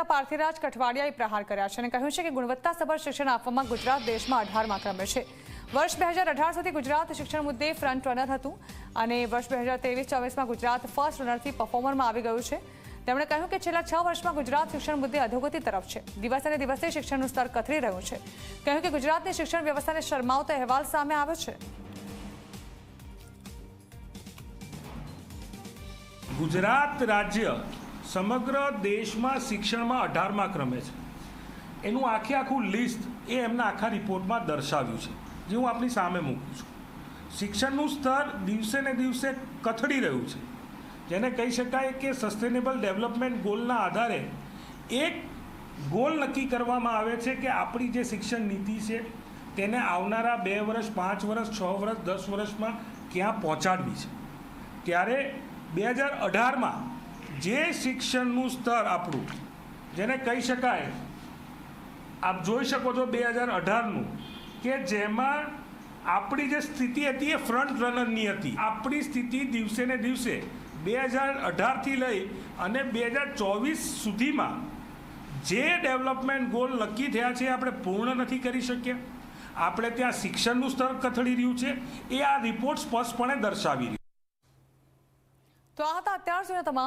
નેતા પાર્થિરાજ કઠવાડિયાએ પ્રહાર કર્યા છે અને કહ્યું છે કે ગુણવત્તાસભર શિક્ષણ આપવામાં ગુજરાત દેશમાં અઢારમાં ક્રમે છે. વર્ષ બે હજાર અઢાર સુધી ગુજરાત શિક્ષણ મુદ્દે ફ્રન્ટ રનર હતું અને વર્ષ બે હજાર ત્રેવીસ ચોવીસમાં ગુજરાત ફર્સ્ટ રનરથી પરફોર્મરમાં આવી ગયું છે. તેમણે કહ્યું કે છેલ્લા છ વર્ષમાં ગુજરાત શિક્ષણ મુદ્દે અધોગતિ તરફ છે. દિવસે ને દિવસે શિક્ષણનું સ્તર કથળી રહ્યું છે. કહ્યું કે ગુજરાતની શિક્ષણ વ્યવસ્થાને શરમાવતો અહેવાલ સામે આવ્યો છે. ગુજરાત રાજ્ય સમગ્ર દેશમાં શિક્ષણમાં અઢારમાં ક્રમે છે. એનું આખે આખું લિસ્ટ એ એમના આખા રિપોર્ટમાં દર્શાવ્યું છે. જે હું આપની સામે મૂકું છું. શિક્ષણનું સ્તર દિવસે ને દિવસે કથળી રહ્યું છે. જેને કહી શકાય કે સસ્ટેનેબલ ડેવલપમેન્ટ ગોલના આધારે એક ગોલ નક્કી કરવામાં આવે છે કે આપણી જે શિક્ષણ નીતિ છે તેને આવનારા બે વર્ષ, પાંચ વર્ષ, છ વર્ષ, દસ વર્ષમાં ક્યાં પહોંચાડવી છે. ત્યારે બે હજાર અઢારમાં જે શિક્ષણનું સ્તર આપણું, જેને કહી શકાય, આપ જોઈ શકો છો બે હજાર અઢારનું, કે જેમાં આપણી જે સ્થિતિ હતી એ ફ્રન્ટ રનરની હતી. આપણી સ્થિતિ દિવસે ને દિવસે બે હજાર અઢારથી લઈ અને બે હજાર ચોવીસ સુધીમાં જે ડેવલપમેન્ટ ગોલ નક્કી થયા છે આપણે પૂર્ણ નથી કરી શક્યા. આપણે ત્યાં શિક્ષણનું સ્તર કથળી રહ્યું છે. એ આ રિપોર્ટ સ્પષ્ટપણે દર્શાવી રહ્યું તો આ હતા અત્યાર સુધીના તમામ